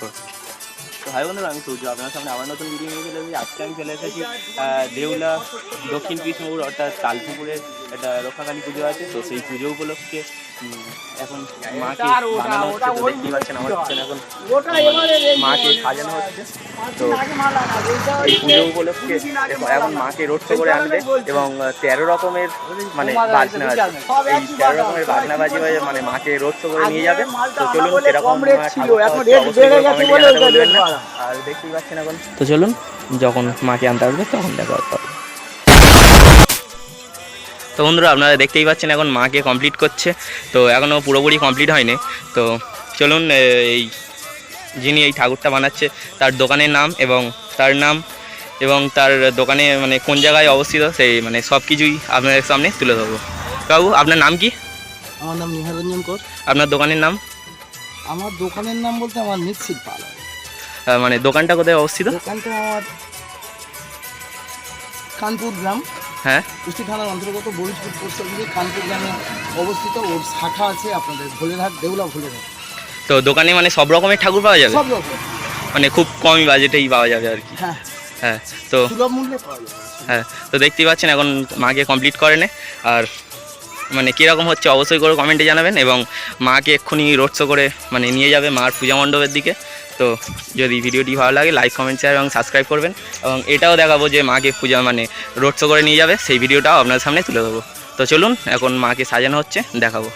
তো হাই বন্ধুরা, আমি সূর্য। আপনার সামনে আবার নতুন ভিডিও নিয়ে চলে আজকে আমি চলে এসেছি দেউলা দক্ষিণ কৃষ্ণপুর অর্থাৎ তালপুকুরের একটা রক্ষাকালী পুজো আছে তো সেই পুজো উপলক্ষে এখন মাকে বানানো হচ্ছে তো দেখতেই পাচ্ছেন আমার পিছনে এখন মাকে সাজানো হচ্ছে। তো এই পুজো উপলক্ষে এখন- মাকে রোড শো করে আনবে এবং তেরো রকমের মানে বাজনা আছে এই তেরো রকমের বাজনা বাজি হয়ে মানে মাকে রোড শো করে নিয়ে যাবে। তো চলুন সেরকম। আর দেখতেই পাচ্ছেন এখন তো চলুন যখন মাকে আনতে আসবে তখন দেখা হবে। তো বন্ধুরা আপনারা দেখতেই পাচ্ছেন এখন মাকে কমপ্লিট করছে। তো এখনও পুরোপুরি কমপ্লিট হয়নি। তো চলুন এই যিনি এই ঠাকুরটা বানাচ্ছে তার দোকানের নাম এবং তার নাম এবং তার দোকানে মানে কোন জায়গায় অবস্থিত সেই মানে সব কিছুই আপনাদের সামনে তুলে ধরবো। বাবু আপনার নাম কি? আমার নাম নিহারঞ্জন কর। আপনার দোকানের নাম? আমার দোকানের নাম বলতে আমার পার্লার আহ, মানে দোকানটা কোথায় অবস্থিত? দোকানটা আমার কানপুর গ্রাম। হ্যাঁ। কুষ্টি থানার অন্তর্গত বরিশপুর পোস্ট অফিসে কানপুর গ্রামে অবস্থিত ওর শাখা আছে আপনাদের ভোলেরহাট দেউলা ভোলেরহাট। তো দোকানে মানে সব রকমের ঠাকুর পাওয়া যাবে? সব রকম। মানে খুব কমই বাজেটেই পাওয়া যাবে আর কি। হ্যাঁ। হ্যাঁ তো সুলভ মূল্যে পাওয়া যাবে। হ্যাঁ তো দেখতেই পাচ্ছেন এখন মাকে কমপ্লিট করে নে। আর মানে কীরকম হচ্ছে অবশ্যই করে কমেন্টে জানাবেন এবং মাকে এক্ষুনি রোড শো করে মানে নিয়ে যাবে মার পূজা মণ্ডপের দিকে। তো যদি ভিডিওটি ভালো লাগে লাইক কমেন্ট শেয়ার এবং সাবস্ক্রাইব করবেন এবং এটাও দেখাবো যে মাকে পূজা মানে রোড শো করে নিয়ে যাবে, সেই ভিডিওটাও আপনার সামনে তুলে দেবো তো চলুন, এখন মাকে সাজানো হচ্ছে, দেখাবো।